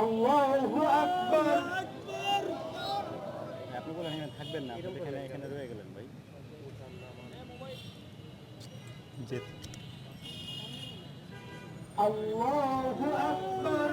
আল্লাহু আকবার। আপনি বলেন এখানে থাকবেন না আপনি এখানে এখানে রয়ে গেলেন ভাই। যে আল্লাহু আকবার।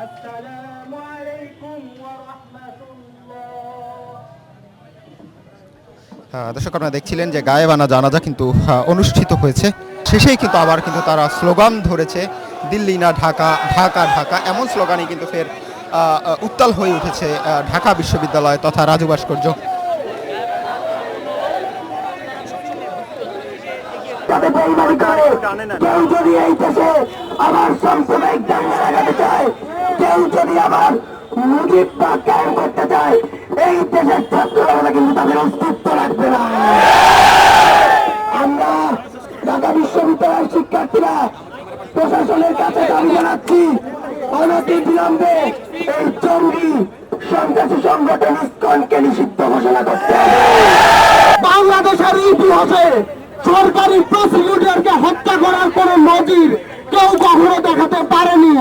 السلام عليكم ورحمة الله হ্যাঁ, দর্শক আপনারা দেখছিলেন যে গায়েবানা জানাজা কিন্তু হ্যাঁ, অনুষ্ঠিত হয়েছে শেষেই কিন্তু আবার কিন্তু তারা স্লোগান ধরেছে দিল্লি না ঢাকা ঢাকা ঢাকা এমন স্লোগানই কিন্তু ফের আহ, আহ, উত্তাল হয়ে উঠেছে আহ, ঢাকা বিশ্ববিদ্যালয় তথা রাজু ভাস্কর্য যাতে বেইমানি করে কেউ যদি এই দেশে আমার সাম্প্রদায়িক দাঙ্গা লাগাতে চায় কেউ যদি আমার মুজিব বা কায়েম করতে চায়, এই দেশের ছাত্ররা কিন্তু তাদের অস্তিত্ব রাখবে না। আমরা ঢাকা বিশ্ববিদ্যালয়ের শিক্ষার্থীরা প্রশাসনের কাছে দাবি জানাচ্ছি, অনতি বিলম্বে এই জঙ্গি সন্ত্রাসী সংগঠন ইস্কনকে নিষিদ্ধ ঘোষণা করতে বাংলাদেশের ইতিহাসে সরকারি প্রসিকিউটরকে হত্যা করার কোন নজির কেউ কখনো দেখাতে পারেনি।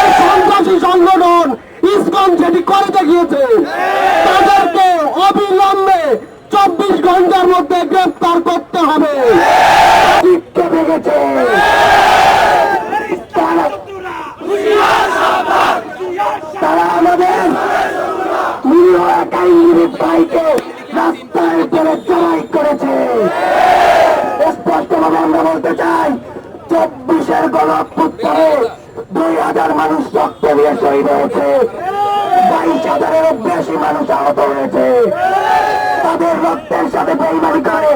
এই সন্ত্রাসী সংগঠন ইসকন সেটি করে দেখিয়েছে, তাদেরকে অবিলম্বে চব্বিশ ঘণ্টার মধ্যে গ্রেফতার করতে হবে। তারা আমাদের ভাইকে রাস্তায় পরে জড়াই করেছে স্পষ্টভাবে আমরা বলতে চাই চব্বিশের গণপুত্রে দুই হাজার মানুষ রক্ত দিয়ে শহীদ হয়েছে। বাইশ হাজারেরও বেশি মানুষ আহত হয়েছে। তাদের রক্তের সাথে বেইমানি করে।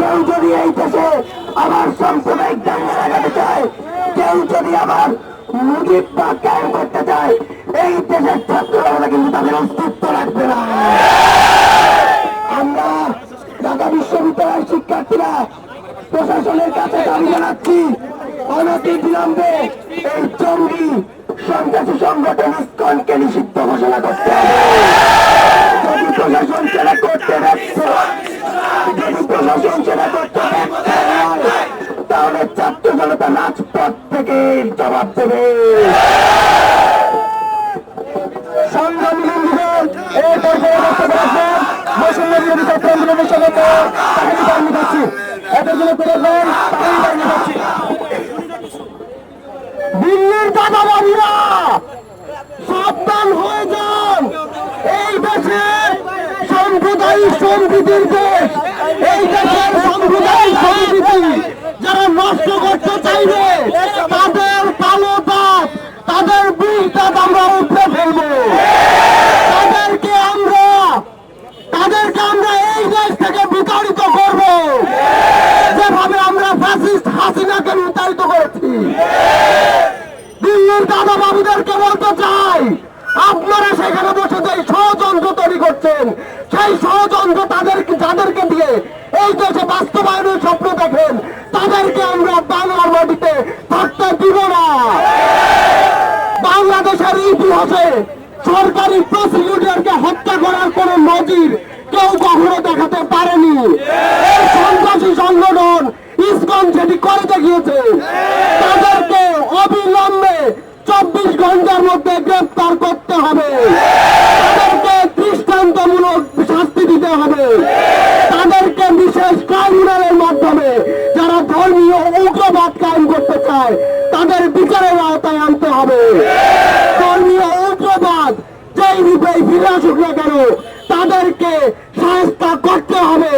কেউ যদি এই দেশে আমার সাম্প্রদায়িক দাঙ্গা লাগাতে চায়, কেউ যদি আমার মুজিব বা কায়েম করতে চায়, এই দেশের ছাত্ররা কিন্তু তাদের অস্তিত্ব রাখবে না। আমরা ঢাকা বিশ্ববিদ্যালয়ের শিক্ষার্থীরা প্রশাসনের কাছে দাবি জানাচ্ছি, অনতি বিলম্বে এই জঙ্গি সন্ত্রাসী সংগঠন ইস্কনকে নিষিদ্ধ ঘোষণা করতে যদি প্রশাসন সেটা করতে ব্যর্থ যদি প্রশাসন সেটা করতে ব্যর্থ তাহলে ছাত্র জনতা রাজপথ থেকে জবাব দেবে। সংগ্রামী এদের জন্য দেন তাহিরি বার্মি কাছি দিল্লির দাদাবাড়িরা, সাবধান হয়ে যান। এই দেশে সাম্প্রদায়িক সম্প্রীতির দেশ, এই দেশের সাম্প্রদায়িক সম্প্রীতি যারা নষ্ট করতে চাইবে, তাদের কালো দাঁত তাদের বিষ আমরা উঠে ফেলব তাদেরকে আমরা তাদেরকে আমরা এই দেশ থেকে বিতাড়িত করব যেভাবে আমরা ফ্যাসিস্ট হাসিনাকে বিতাড়িত করেছি দিল্লির দাদা বাবুদেরকে বলতে চাই, আপনারা সেখানে বসে যে ষড়যন্ত্র তৈরি করছেন, সেই ষড়যন্ত্র তাদেরকে যাদেরকে দিয়ে এই দেশে বাস্তবায়নের স্বপ্ন দেখেন, তাদেরকে আমরা বাংলার মাটিতে থাকতে দিব না। বাংলাদেশের ইতিহাসে সরকারি প্রসিকিউটরকে হত্যা করার কোন নজির কেউ কখনো দেখাতে পারেনি। সন্ত্রাসী সংগঠন ইসকন সেটি করে দেখিয়েছে বিচারের আওতায় আনতে হবে। ধর্মীয় উগ্রবাদ যেই রূপেই ফিরে আসুক না কেন, তাদেরকে করতে হবে।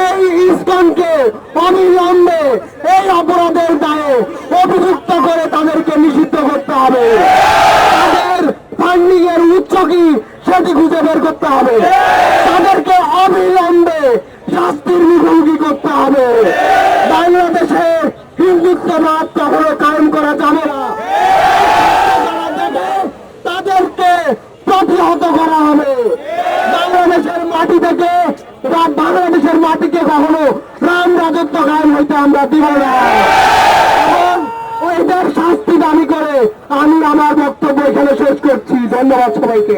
এই ইস্কনকে অবিলম্বে এই অপরাধের দায়ে অভিযুক্ত করে তাদেরকে নিষিদ্ধ করতে হবে। তাদের ফান্ডিং এর উৎস কি সেটি খুঁজে বের করতে হবে। তাদেরকে অবিলম্বে শাস্তির মুখোমুখি করতে হবে। বা বাংলাদেশের মাটিকে কখনো রাম রাজত্ব কায়েম হইতে আমরা দিব না। এবং শাস্তি দাবি করে আমি আমার বক্তব্য এখানে শেষ করছি। ধন্যবাদ সবাইকে।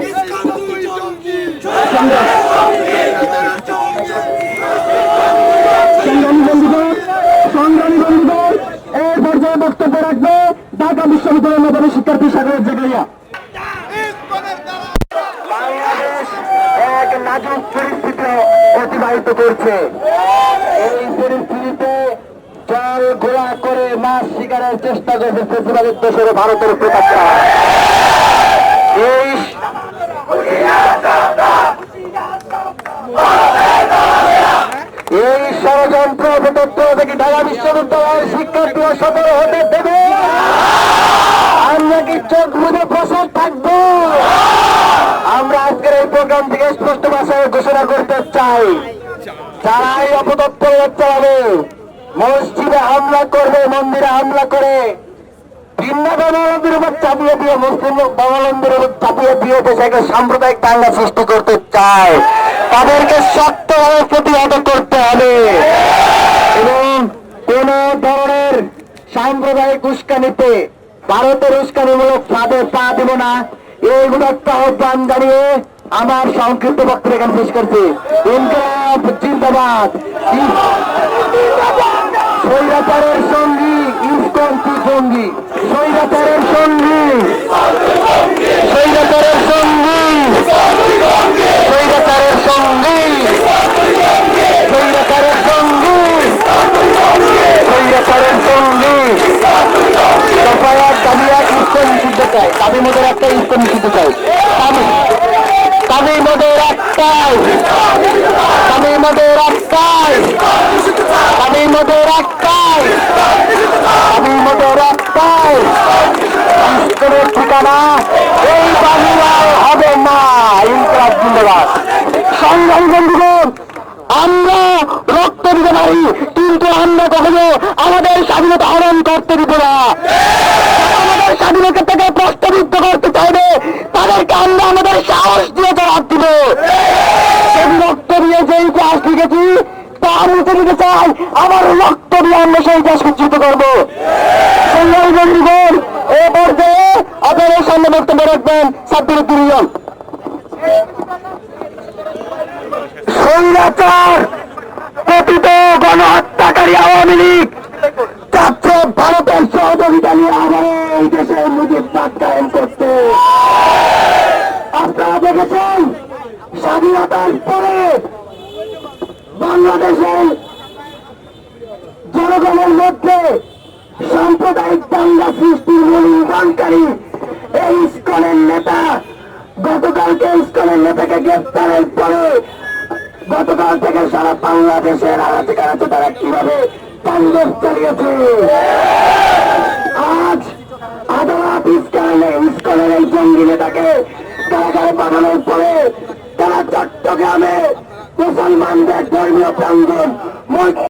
রাখবে বিশ্ববিদ্যালয়ের বাংলাদেশ এক নাজুক পরিস্থিতি অতিবাহিত করছে। এই পরিস্থিতিতে জল গোলা করে মাছ শিকারের চেষ্টা করছে ফেসিবাদের দেশের ভারতের প্রতাপটা এই ষড়যন্ত্র থেকে ঢাকা বিশ্ববিদ্যালয়ের শিক্ষার্থীরা সতর্ক হতে আমরা কি চোখ মুখে বসে থাকব আমরা আজকের এই প্রোগ্রাম থেকে স্পষ্ট ভাষায় ঘোষণা করতে চাই অপতৎপর চালাবে মসজিদে হামলা করবে, মন্দিরে হামলা করে। সাম্প্রদায়িক তাদেরকে শক্তভাবে প্রতিহত করতে হবে। এবং কোন ধরনের সাম্প্রদায়িক উস্কানিতে ভারতের উস্কানিমূলক ফাঁদে পা দেব না। এইগুলো একটা আহ্বান জানিয়ে আমার সংক্ষিপ্ত বক্তব্য এখানে শেষ করছি। ইনকলাব জিন্দাবাদ। স্বৈরাচারের সঙ্গী ইস্কন সঙ্গী। স্বৈরাচারের সঙ্গী। স্বৈরাচারের সঙ্গী। স্বৈরাচারের সঙ্গী। স্বৈরাচারের সঙ্গী। স্বৈরাচারের সঙ্গী। দফায়াত দাবি ইস্কন নিষিদ্ধ চাই। দাবি একটা ইস্কন নিষিদ্ধ চাই। আমরা রক্ত দিতে পারি, কিন্তু আমরা কখনো আমাদের স্বাধীনতা হরণ করতে দিব না। আমাদের স্বাধীনতা থেকে প্রস্তাবিত করতে চাইবে তাদেরকে আমরা আমাদের সাহস দিয়ে জবাব দিব সেই রক্ত দিয়ে যে ইতিহাস লিখেছি তা মুছে দিতে চাই আমার রক্ত দিয়ে আমরা সেই ইতিহাস উজ্জিত করব। আপনাদের সামনে বক্তব্য রাখবেন স্বৈরাচার পতিত গণহত্যাকারী আওয়ামী লীগ ভারতের সহযোগিতা নিয়ে এই দেশে করতে। আপনারা দেখেছেন, স্বাধীনতার পরে বাংলাদেশের বাংলাদেশের কানাচে তারা কীভাবে তাণ্ডব চালিয়েছে? আজ আদালত ইস্কালে ইস্কলের এই জঙ্গি নেতাকে কারাগারে পাঠানোর পরে তারা চট্টগ্রামে মুসলমানদের ধর্মীয় প্রাঙ্গণ